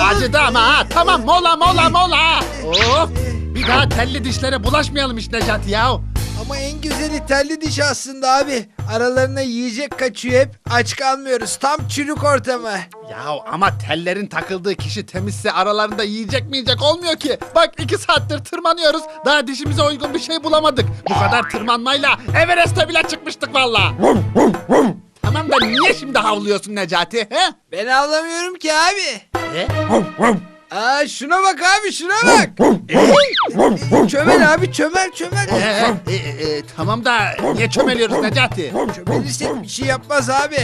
başladı ama ha. Tamam mola mola mola. Of. Bir daha telli dişlere bulaşmayalım işte Necati ya. Ama en güzeli telli diş aslında abi. Aralarına yiyecek kaçıyor hep. Aç kalmıyoruz. Tam çürük ortamı. Ya ama tellerin takıldığı kişi temizse aralarında yiyecek mi yiyecek olmuyor ki. Bak iki saattir tırmanıyoruz. Daha dişimize uygun bir şey bulamadık. Bu kadar tırmanmayla Everest'e bile çıkmıştık valla. Tamam da niye şimdi havlıyorsun Necati? He? Ben avlamıyorum ki abi. E? Aa şuna bak abi şuna bak. çömel abi çömel çömel. Ee, e, e, tamam da niye çömeliyoruz Necati? Çömelirsek bir şey yapmaz abi.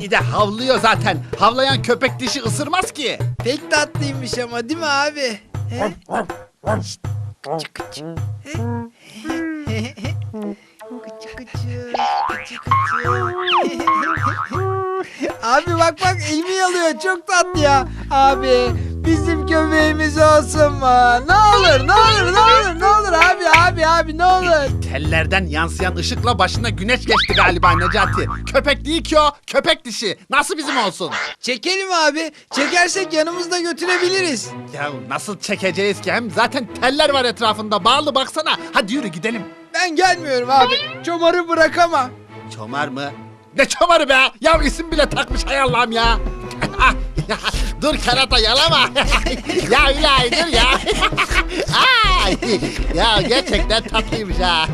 Bir de havlıyor zaten. Havlayan köpek dişi ısırmaz ki. Pek tatlıymış ama değil mi abi? He? Şşt, kıçı kıçı. He? Abi bak bak elimi yalıyor çok tatlı ya. Abi bizim köpeğimiz olsun mu? Ne olur ne olur ne olur ne olur abi abi abi ne olur. Tellerden yansıyan ışıkla başına güneş geçti galiba Necati. Köpek değil ki o, köpek dişi. Nasıl bizim olsun? Çekelim abi. Çekersek yanımızda götürebiliriz. Ya nasıl çekeceğiz ki hem zaten teller var etrafında bağlı baksana. Hadi yürü gidelim. Ben gelmiyorum abi. Çomarı bırakamam. Çomar mı? Ne çomarı be? Ya isim bile takmış hay Allah'ım ya. Dur kerata yalama. ya ilahi dur ya. Ya gerçekten tatlıymış ha.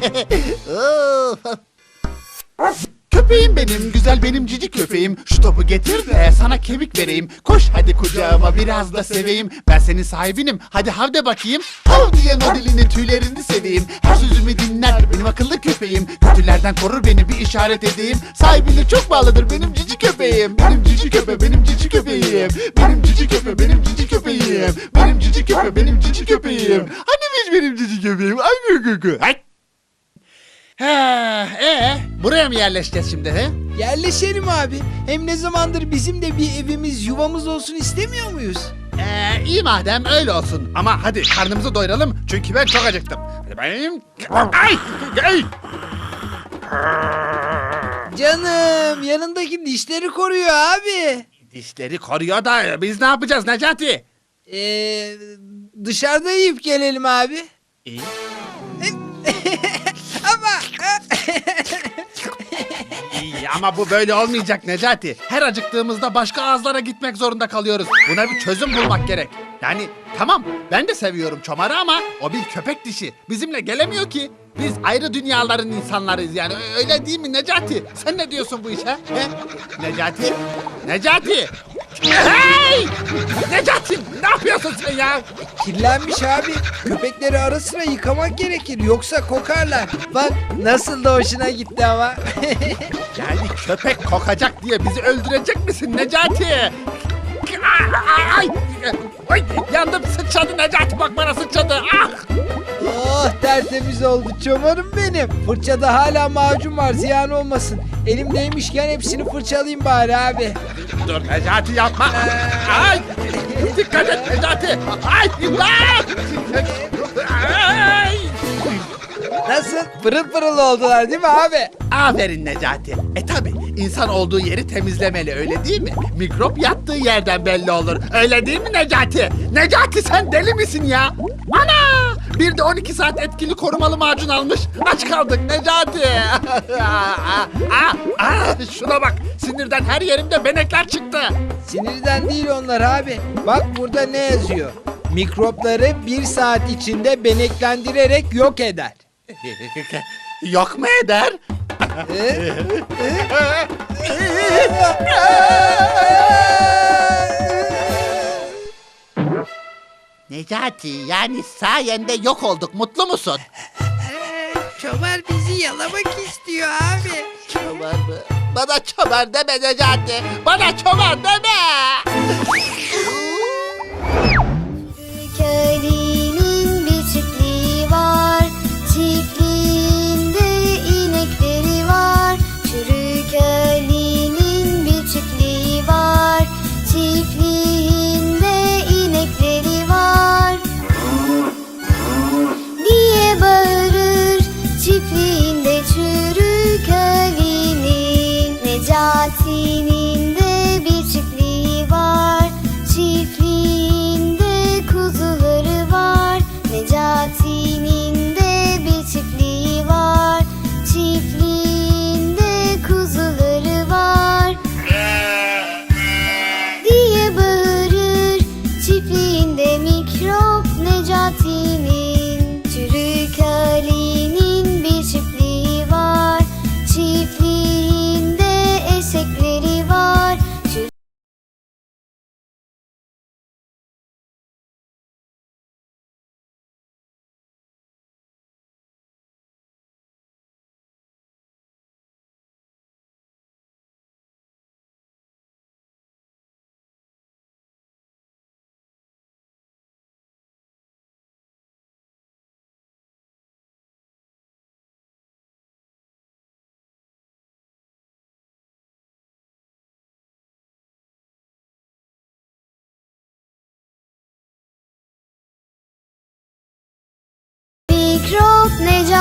Köpeğim benim, güzel benim cici köpeğim. Şu topu getir de sana kemik vereyim. Koş hadi kucağıma biraz da seveyim. Ben senin sahibinim, hadi hav de bakayım. Hav diyen o dilini tüylerini seveyim. Her sözümü dinler benim akıllı köpeğim. Kötülerden korur beni bir işaret edeyim. Sahibine çok bağlıdır benim cici köpeğim. Benim cici köpe, benim cici köpeğim. Benim cici köpe, benim cici köpeğim. Benim cici köpe, benim cici köpeğim. Hanimiş benim cici köpeğim. Ay gı gı gı. Ha, ee, buraya mı yerleşeceğiz şimdi he? Yerleşelim abi. Hem ne zamandır bizim de bir evimiz, yuvamız olsun istemiyor muyuz? Ee, iyi madem öyle olsun. Ama hadi karnımızı doyuralım çünkü ben çok acıktım. Hadi benim... Ay! Ay! Canım, yanındaki dişleri koruyor abi. Dişleri koruyor da biz ne yapacağız Necati? Ee, dışarıda yiyip gelelim abi. İyi. İyi ama bu böyle olmayacak Necati. Her acıktığımızda başka ağızlara gitmek zorunda kalıyoruz. Buna bir çözüm bulmak gerek. Yani tamam ben de seviyorum çomarı ama o bir köpek dişi. Bizimle gelemiyor ki. Biz ayrı dünyaların insanlarıyız yani. Öyle değil mi Necati? Sen ne diyorsun bu işe? He? Necati? Necati? Hey! Necati ne yapıyorsun sen ya? kirlenmiş abi. Köpekleri ara sıra yıkamak gerekir. Yoksa kokarlar. Bak nasıl da hoşuna gitti ama. Yani köpek kokacak diye bizi öldürecek misin Necati? Ay, ay, yandım sıçradı Necati bak bana sıçradı. Ah! oh tertemiz oldu çomarım benim. Fırçada hala macun var ziyan olmasın. Elimdeymişken hepsini fırçalayayım bari abi. Dur Necati yapma. Ay! Dikkat et Necati. Ay! İmdat! Ay! Nasıl? Pırıl pırıl oldular değil mi abi? Aferin Necati. E tabi insan olduğu yeri temizlemeli öyle değil mi? Mikrop yattığı yerden belli olur. Öyle değil mi Necati? Necati sen deli misin ya? Ana! Bir de 12 saat etkili korumalı macun almış. Aç kaldık Necati. Aa, aa, aa, şuna bak. Sinirden her yerimde benekler çıktı. Sinirden değil onlar abi. Bak burada ne yazıyor? Mikropları bir saat içinde beneklendirerek yok eder. Yok mu eder? Ee? Necati yani sayende yok olduk. Mutlu musun? Çobar bizi yalamak istiyor abi. Çoban mı? Bana çoban deme Necati. Bana çoban deme. Beanie.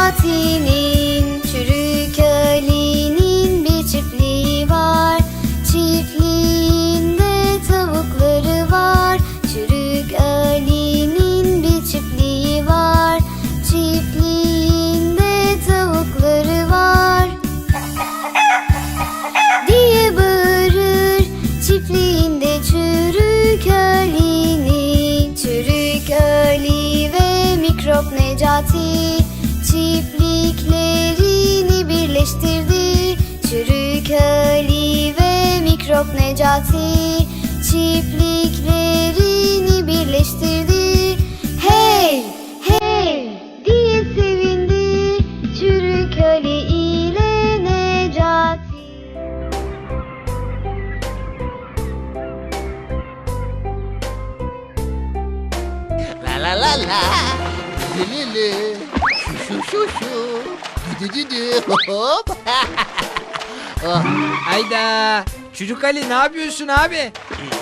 Necati'nin Çürük Çiftliklerini birleştirdi Çürük Ali ve mikrop Necati Çiftliklerini birleştirdi Hey! Hey! diye sevindi Çürük Ali ile Necati La la la la. Li li li. Şu şu şu. Dü dü dü. Hop. oh. Hayda. Çocuk Ali ne yapıyorsun abi?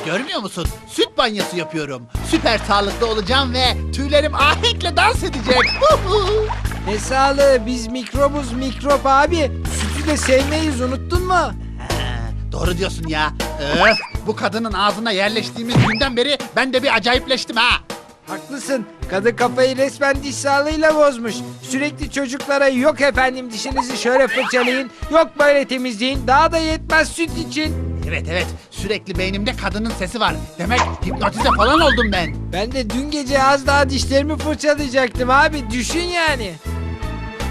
Görmüyor musun? Süt banyosu yapıyorum. Süper sağlıklı olacağım ve tüylerim ahenkle dans edecek. Huhu. Ne sağlığı biz mikrobuz mikrop abi. Sütü de sevmeyiz unuttun mu? Ha, Doğru diyorsun ya. Öf, bu kadının ağzına yerleştiğimiz günden beri ben de bir acayipleştim ha. Haklısın. Kadın kafayı resmen diş sağlığıyla bozmuş. Sürekli çocuklara yok efendim dişinizi şöyle fırçalayın, yok böyle temizleyin. Daha da yetmez süt için. Evet evet sürekli beynimde kadının sesi var. Demek hipnotize falan oldum ben. Ben de dün gece az daha dişlerimi fırçalayacaktım abi. Düşün yani.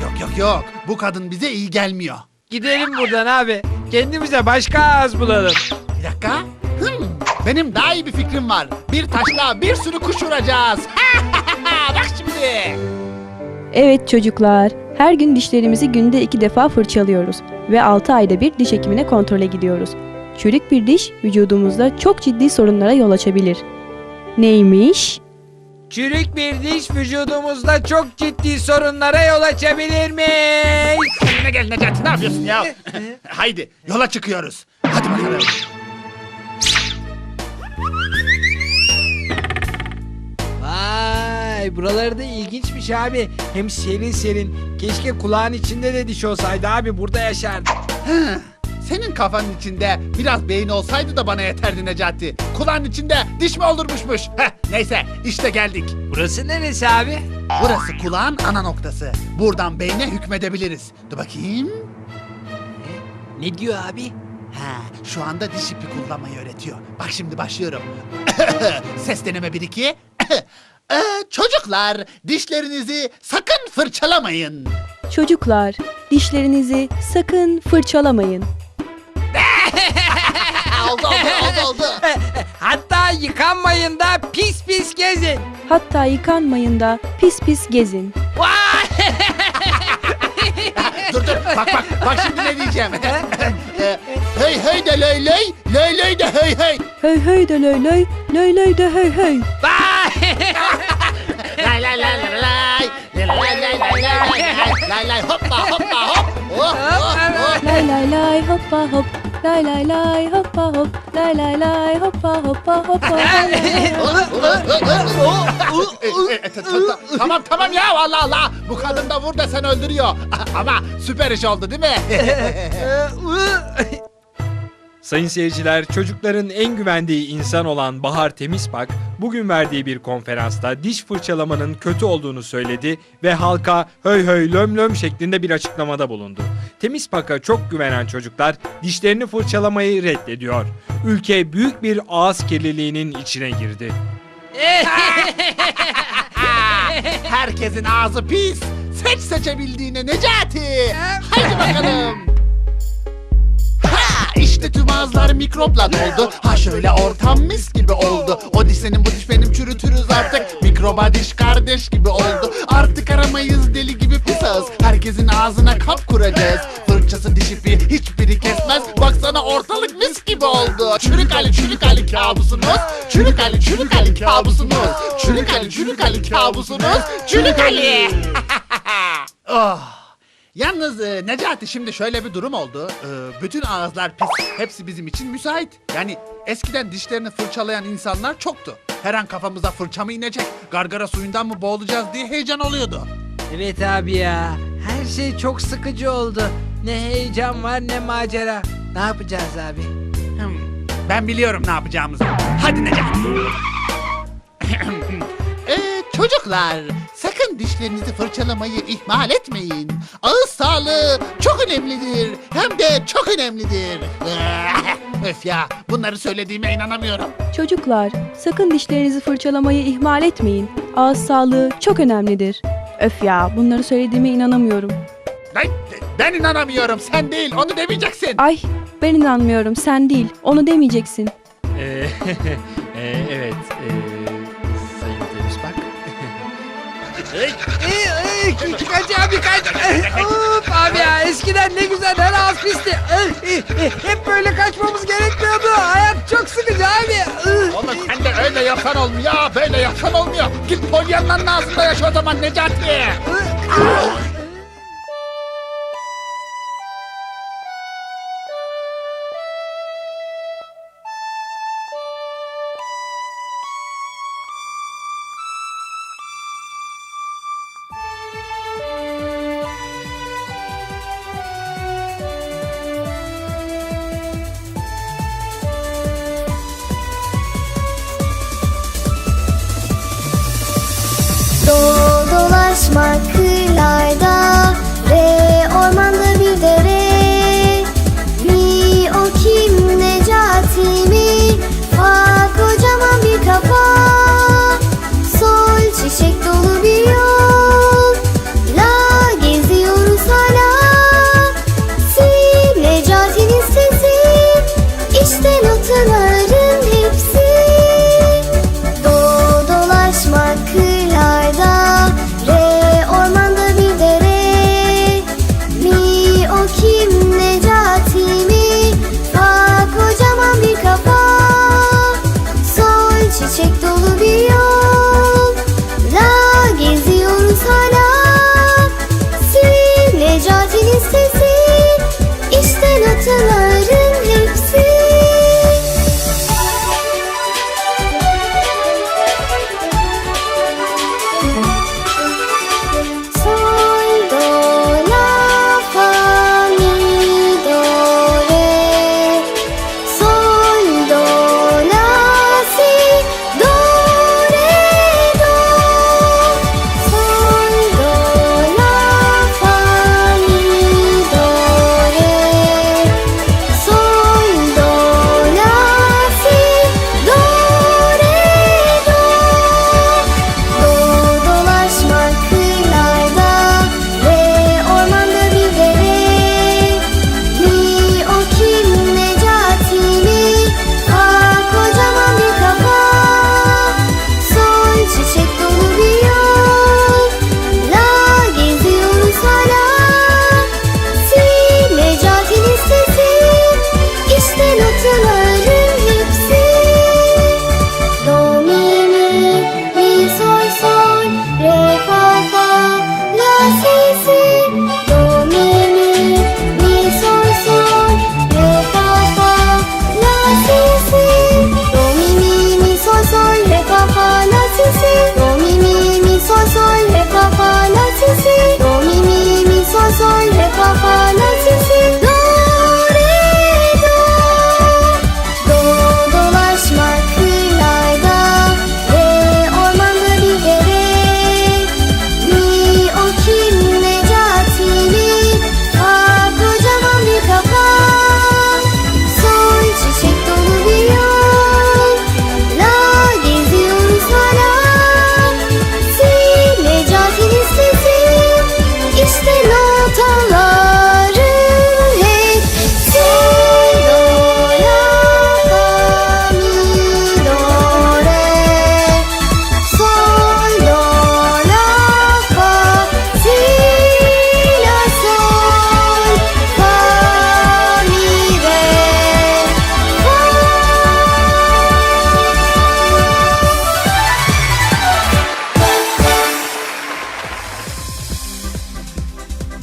Yok yok yok bu kadın bize iyi gelmiyor. Gidelim buradan abi. Kendimize başka ağız bulalım. Bir dakika. Hmm, benim daha iyi bir fikrim var. Bir taşla bir sürü kuş vuracağız. Bak şimdi. Evet çocuklar, her gün dişlerimizi günde iki defa fırçalıyoruz ve 6 ayda bir diş hekimine kontrole gidiyoruz. Çürük bir diş vücudumuzda çok ciddi sorunlara yol açabilir. Neymiş? Çürük bir diş vücudumuzda çok ciddi sorunlara yol açabilirmiş. Kendine gel Necati ne yapıyorsun ya? Haydi yola çıkıyoruz. Hadi bakalım. Vay buraları da ilginçmiş abi. Hem serin serin. Keşke kulağın içinde de diş olsaydı abi burada yaşardı. Senin kafanın içinde biraz beyin olsaydı da bana yeterdi Necati. Kulağın içinde diş mi olurmuşmuş? Heh, neyse işte geldik. Burası neresi abi? Burası kulağın ana noktası. Buradan beyne hükmedebiliriz. Dur bakayım. Ne diyor abi? Ha, şu anda diş ipi kullanmayı öğretiyor. Bak şimdi başlıyorum. Ses deneme 1 2. Ee, çocuklar dişlerinizi sakın fırçalamayın. Çocuklar, dişlerinizi sakın fırçalamayın. oldu oldu oldu oldu. Hatta yıkanmayın da pis pis gezin. Hatta yıkanmayın da pis pis gezin. Vay! dur dur bak bak bak şimdi ne diyeceğim. Ee, hey hey de ley ley ley ley de hey hey. Höy höy de löy löy, löy löy de höy höy. Vay! Lay lay lay lay lay. Lay lay lay lay lay lay. Lay hoppa hoppa hop. Oh, oh, oh. Lay lay lay hoppa hop. Lay lay lay hoppa hop. Lay lay lay hoppa hoppa hoppa. lay lay lay. tamam tamam ya Allah Allah. Bu kadın da vur da sen öldürüyor. Ama süper iş oldu değil mi? Sayın seyirciler, çocukların en güvendiği insan olan Bahar Temizpak, bugün verdiği bir konferansta diş fırçalamanın kötü olduğunu söyledi ve halka höy höy löm löm şeklinde bir açıklamada bulundu. Temizpak'a çok güvenen çocuklar dişlerini fırçalamayı reddediyor. Ülke büyük bir ağız kirliliğinin içine girdi. Herkesin ağzı pis. Seç seçebildiğine Necati. Haydi bakalım. İşte tüm ağızlar mikropla doldu. Ha şöyle ortam mis gibi oldu. O diş senin bu diş benim çürütürüz artık. Mikroba diş kardeş gibi oldu. Artık aramayız deli gibi pis ağız. Herkesin ağzına kap kuracağız. Fırçası diş ipi hiçbiri kesmez. Baksana ortalık mis gibi oldu. Çürük Ali çürük Ali kabusunuz. Çürük Ali çürük Ali kabusunuz. Çürük Ali çürük Ali kabusunuz. Çürük Ali. oh. Yalnız e, Necati şimdi şöyle bir durum oldu. E, bütün ağızlar pis. Hepsi bizim için müsait. Yani eskiden dişlerini fırçalayan insanlar çoktu. Her an kafamıza fırça mı inecek, gargara suyundan mı boğulacağız diye heyecan oluyordu. evet abi ya. Her şey çok sıkıcı oldu. Ne heyecan var ne macera. Ne yapacağız abi? Hmm, Ben biliyorum ne yapacağımızı. Hadi Necati. Ee, çocuklar sakın dişlerinizi fırçalamayı ihmal etmeyin. Ağız sağlığı çok önemlidir. Hem de çok önemlidir. Öf ya bunları söylediğime inanamıyorum. Çocuklar, sakın dişlerinizi fırçalamayı ihmal etmeyin. Ağız sağlığı çok önemlidir. Öf ya, bunları söylediğime inanamıyorum. Ben, ben inanamıyorum sen değil onu demeyeceksin. Ay, ben inanmıyorum, sen değil. Onu demeyeceksin. Ee, e, evet, e, kaç abi kaç. Of abi ya eskiden ne güzel her ağız pisti. Ee, ee, ee, Hep böyle kaçmamız gerekmiyordu. Hayat çok sıkıcı abi. Oğlum sen de öyle yapsan olmuyor, böyle yapsan olmuyor. Git polyanların ağzında yaşa o zaman Necati. ee, subir.